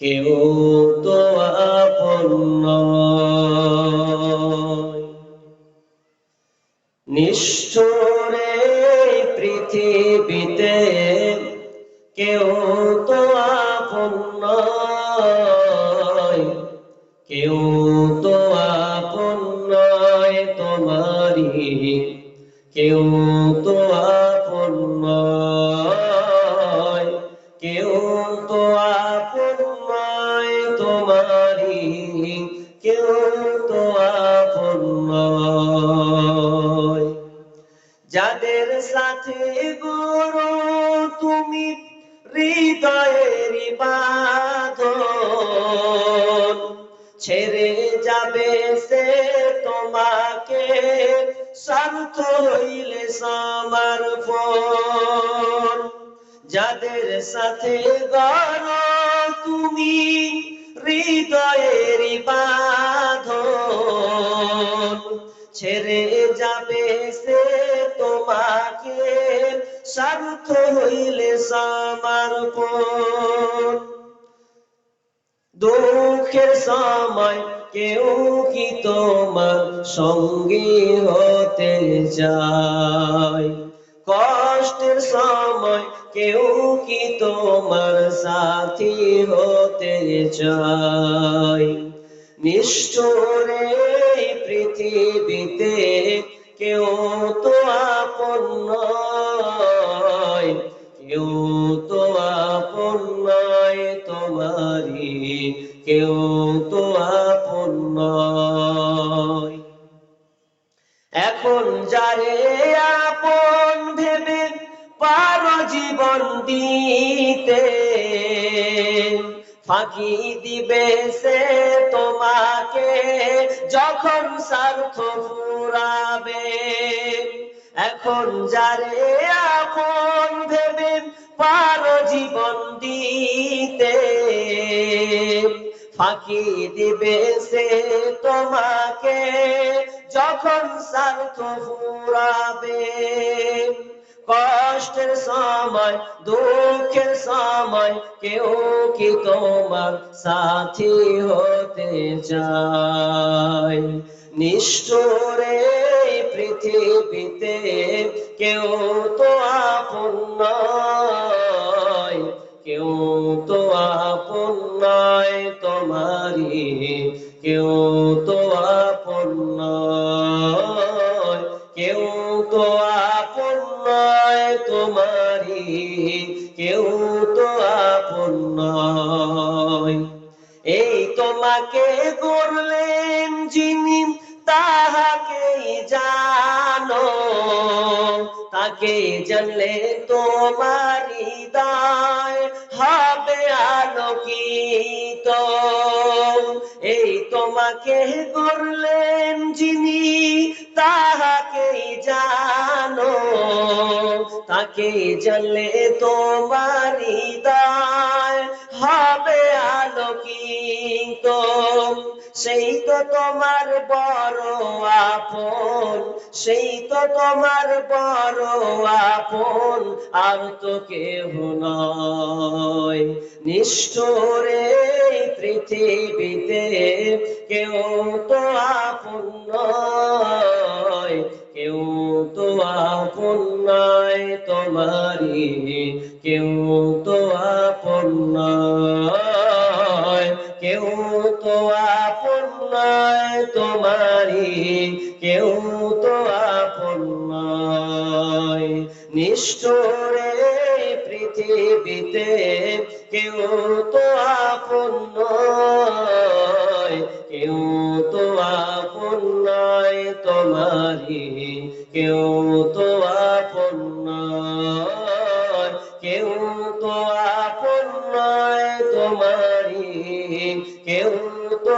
কেউ তো আপন নিষ্ঠুরে পৃথিবীতে কেউ তো আপন কেউ তো আপন তোমারি কেউ তো আপন নয়। কেউ তো আপন যাদের সাথে গরো তুমি হৃদয়ের বাঁধন, ছেড়ে যাবে সে তোমাকে স্বার্থ হইলে সমর্পণ যাদের সাথে গড় তুমি হৃদয়ের বাঁধন। ছেড়ে যাবে সে তোমাকে স্বার্থ হইলে সমর্পণ দুঃখের সময় কেউ কি তোমার সঙ্গী হতে যায় কষ্টের সময় কেউ কি তোমার সাথী হতে চায়? নিষ্ঠুরে পৃথিবীতে কেউ তো আপন নয়, কেউ তো আপন নয় তোমারি কেউ তো আপন নয়। এখন যারে আপন ভেবে পারো জীবন দিতে। ফাঁকি দিবে সে তোমাকে যখন স্বার্থ ফুরাবে এখন যারে আপন ভেবে পারো জীবন দিতে। ফাঁকি দিবে সে তোমাকে যখন স্বার্থ ফুরাবে কষ্টের সময়, দুঃখের সময় কেউ কি তোমার সাথী হতে চায়? নিষ্ঠুরে পৃথিবীতে কেউ তো আপন কেউ তো আপন তোমারি কেউ তো আপন তো আপন নয় তোমারি কেউ তো আপন নয়। এই তোমাকে করলেন যিনি তাহাকেই জানো, তাকে জানলে তোমার হৃদয় হবে আলোকিত। এই তোমাকে করলেন যিনি তাকে জানলে তোমার হৃদয় হবে আলোকিত, সেই তো তোমার বড় আপন, সেই তো তোমার বড় আপন, আর তো কেহ নয়। নিষ্ঠুরে পৃথিবীতে কেউ তো আপন নয়। কেউ তো আপন নয় তোমারি কেউ তো আপন নয় কেউ তো আপন নয় তোমারি কেউ তো আপন নয় নিষ্ঠুরে পৃথিবীতে কেউ তো আপন নয় পারি কেউ তো আপন কেউ তো আপন নয় তোমারি কেউ তো